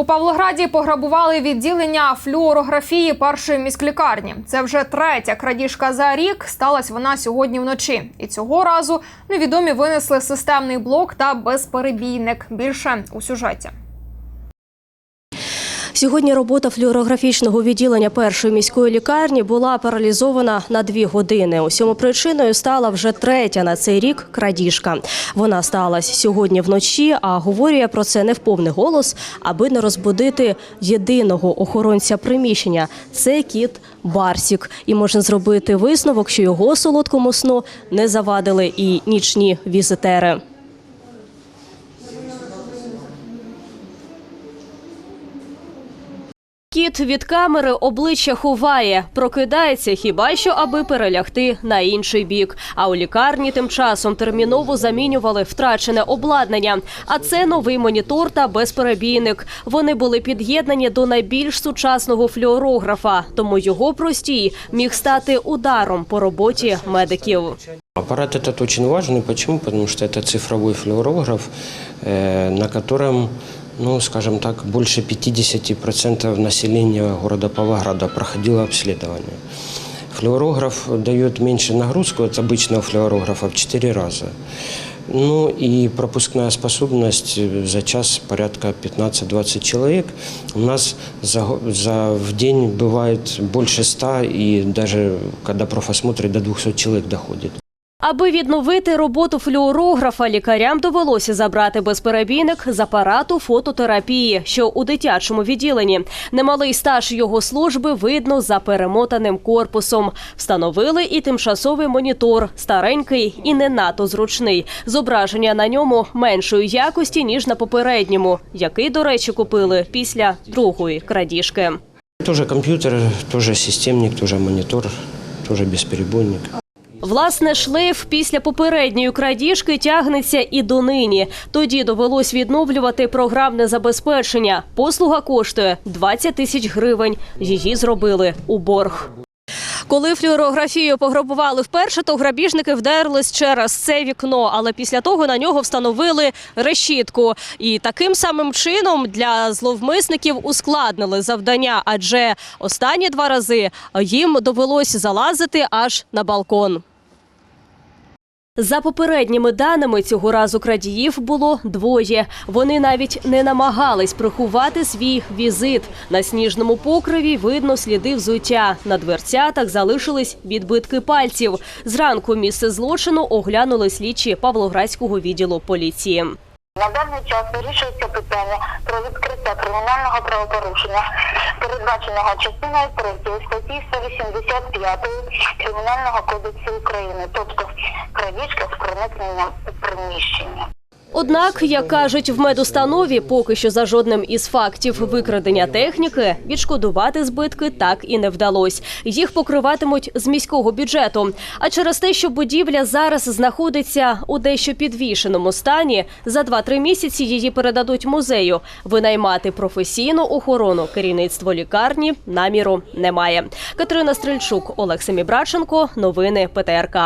У Павлограді пограбували відділення флюорографії першої міськлікарні. Це вже третя крадіжка за рік. Сталась вона сьогодні вночі. І цього разу невідомі винесли системний блок та безперебійник. Більше у сюжеті. Сьогодні робота флюорографічного відділення першої міської лікарні була паралізована на дві години. Усьому причиною стала вже третя на цей рік крадіжка. Вона сталася сьогодні вночі, а говорює про це не в повний голос, аби не розбудити єдиного охоронця приміщення. Це кіт Барсік. І можна зробити висновок, що його солодкому сну не завадили і нічні візитери. Кіт від камери обличчя ховає, прокидається хіба що, аби перелягти на інший бік. А у лікарні тим часом терміново замінювали втрачене обладнання. А це новий монітор та безперебійник. Вони були під'єднані до найбільш сучасного флюорографа, тому його простій міг стати ударом по роботі медиків. Аппарат этот очень важный. Почему? Потому что это цифровой флюорограф, э, на котором, ну, скажем так, больше 50% населения города Павлограда проходило обследование. Флюорограф дает меньше нагрузку от обычного флюорографа в 4 раза. Ну и пропускная способность за час порядка 15-20 человек. У нас за, го- за, в день бывает больше 100 и даже когда профосмотры до 200 человек доходит. Аби відновити роботу флюорографа, лікарям довелося забрати безперебійник з апарату фототерапії, що у дитячому відділенні. Немалий стаж його служби видно за перемотаним корпусом. Встановили і тимчасовий монітор, старенький і не надто зручний. Зображення на ньому меншої якості ніж на попередньому, який, до речі, купили після другої крадіжки. Тоже компьютер, тоже системник, тоже монитор, тоже бесперебойник. Власне, шлейф після попередньої крадіжки тягнеться і донині. Тоді довелось відновлювати програмне забезпечення. Послуга коштує 20 тисяч гривень. Її зробили у борг. Коли флюорографію пограбували вперше, то грабіжники вдерлись через це вікно, але після того на нього встановили решітку. І таким самим чином для зловмисників ускладнили завдання, адже останні два рази їм довелось залазити аж на балкон. За попередніми даними, цього разу крадіїв було двоє. Вони навіть не намагались приховати свій візит. На сніжному покриві видно сліди взуття. На дверцятах залишились відбитки пальців. Зранку місце злочину оглянули слідчі Павлоградського відділу поліції. На даний час вирішується питання про відкриття кримінального правопорушення, передбаченого частиною 3 статті 185 Кримінального кодексу України, тобто крадіжка з проникненням приміщення. Однак, як кажуть в медустанові, поки що за жодним із фактів викрадення техніки відшкодувати збитки так і не вдалось. Їх покриватимуть з міського бюджету. А через те, що будівля зараз знаходиться у дещо підвішеному стані, за 2-3 місяці її передадуть музею. Винаймати професійну охорону керівництво лікарні наміру немає. Катерина Стрельчук, Олег Семібраченко. Новини ПТРК.